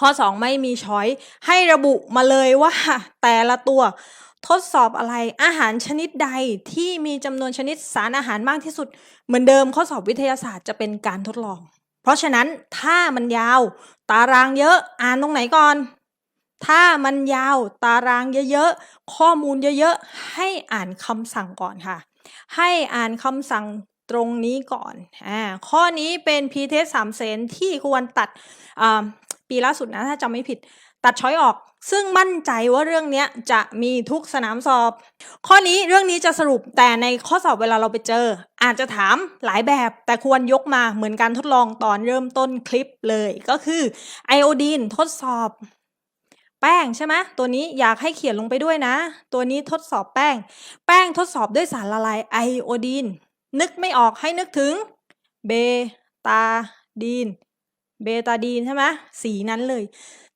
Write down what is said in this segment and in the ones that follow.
ข้อ 2 ไม่มีช้อยให้ระบุมาเลยว่า แต่ละตัวทดสอบอะไรอาหารชนิดใดที่มีจำนวนชนิดสารอาหารมากที่สุด เหมือนเดิมข้อสอบวิทยาศาสตร์จะเป็นการทดลอง เพราะฉะนั้นถ้ามันยาว ตารางเยอะอ่านตรงไหนก่อน ถ้ามันยาวตารางเยอะๆข้อมูลเยอะๆให้อ่านคำสั่งก่อนค่ะ ให้อ่านคำสั่งตรงนี้ก่อนอ่าข้อนี้เป็นพีเทสสามเซนที่ควรตัดอ่า ปีล่าสุดนะถ้าจำไม่ผิด ตัดช้อยออก ซึ่งมั่นใจว่าเรื่องนี้จะมีทุกสนามสอบ ข้อนี้เรื่องนี้จะสรุปแต่ในข้อสอบเวลาเราไปเจอ อาจจะถามหลายแบบ แต่ควรยกมาเหมือนการทดลองตอนเริ่มต้นคลิปเลยก็คือไอโอดีนทดสอบแป้งใช่ไหมตัวนี้อยากให้เขียนลงไปด้วยนะ ตัวนี้ทดสอบแป้ง แป้งทดสอบด้วยสารละลายไอโอดีน นึกไม่ออกให้นึกถึงเบตาดีน เบตาดีนใช่ไหมสีนั้นเลย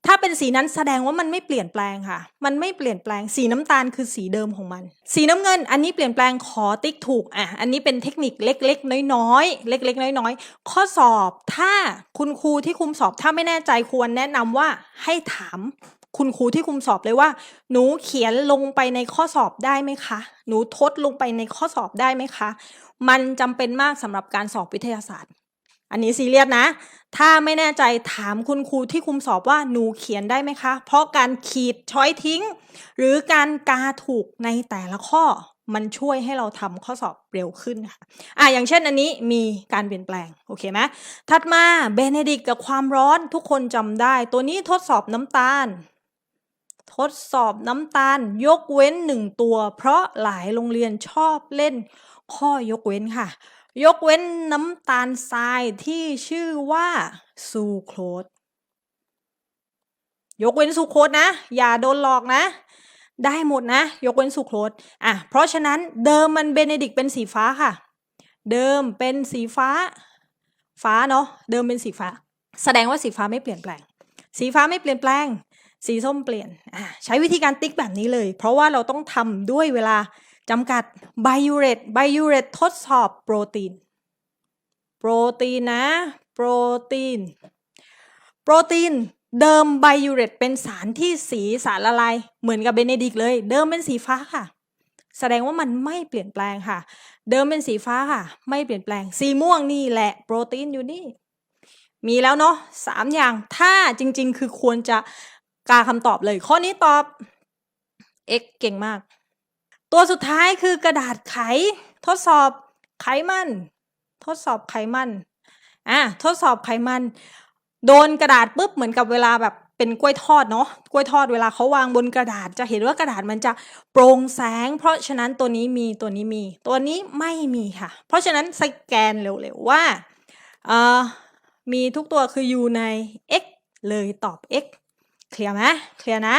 ถ้าเป็นสีนั้นแสดงว่ามันไม่เปลี่ยนแปลงค่ะ มันไม่เปลี่ยนแปลงสีน้ำตาลคือสีเดิมของมัน สีน้ำเงิน อันนี้เปลี่ยนแปลงขอติ๊กถูกอะอันนี้เป็นเทคนิคเล็กๆ น้อยๆเล็ก ๆ น้อยๆ ข้อสอบถ้าคุณครูที่คุมสอบถ้าไม่แน่ใจควรแนะนำว่าให้ถามคุณครูที่คุมสอบเลยว่า หนูเขียนลงไปในข้อสอบได้ไหมคะ หนูทดลงไปในข้อสอบได้ไหมคะ มันจำเป็นมากสำหรับการสอบวิทยาศาสตร์ อันนี้ซีเรียสนะ ถ้าไม่แน่ใจถามคุณครูที่คุมสอบว่าหนูเขียนได้ไหมคะ เพราะการขีดช้อยทิ้ง หรือการกาถูกในแต่ละข้อมันช่วยให้เราทำข้อสอบเร็วขึ้นค่ะ อะ อย่างเช่นอันนี้มีการเปลี่ยนแปลง โอเคไหมถัดมาเบเนดิกกับความร้อนทุกคนจำได้ ตัวนี้ทดสอบน้ำตาล ทดสอบน้ำตาล ยกเว้นหนึ่งตัว เพราะหลายโรงเรียนชอบเล่นข้อยกเว้นค่ะ ยกเว้นน้ำตาลทรายที่ชื่อว่าซูโครสยกเว้นซูโครสนะ อย่าโดนหลอกนะ ได้หมดนะ ยกเว้นซูโครสอะเพราะฉะนั้นเดิมมันเบเนดิกเป็นสีฟ้าค่ะ เดิมเป็นสีฟ้า ฟ้าเนาะเดิมเป็นสีฟ้า แสดงว่าสีฟ้าไม่เปลี่ยนแปลง สีฟ้าไม่เปลี่ยนแปลง สีส้มเปลี่ยนอ่าใช้วิธีการติ๊กแบบนี้เลย เพราะว่าเราต้องทำด้วยเวลา จำกัดไบยูเรตไบยูเรตทดสอบโปรตีน โปรตีนนะ โปรตีน โปรตีนเดิมไบยูเรตเป็นสารที่สีสารละลายเหมือนกับเบเนดิกเลย เดิมเป็นสีฟ้าค่ะ แสดงว่ามันไม่เปลี่ยนแปลงค่ะ เดิมเป็นสีฟ้าค่ะ ไม่เปลี่ยนแปลง สีม่วงนี่แหละ โปรตีนอยู่นี่ มีแล้วเนาะสามอย่าง ถ้าจริง ๆ คือควรจะกาคำตอบเลย ข้อนี้ตอบ x เก่งมาก ตัวสุดท้ายคือกระดาษไข ทดสอบไขมัน ทดสอบไขมันอะทดสอบไขมัน โดนกระดาษปุ๊บเหมือนกับเวลาแบบเป็นกล้วยทอดเนาะกล้วยทอดเวลาเขาวางบนกระดาษจะเห็นว่ากระดาษมันจะโปร่งแสง เพราะฉะนั้นตัวนี้มีตัวนี้มี ตัวนี้ไม่มีค่ะ เพราะฉะนั้นสแกนเร็วๆว่าเอ่อมีทุกตัวคืออยู่ใน x เลยตอบ x เคลียร์ไหมเคลียร์นะ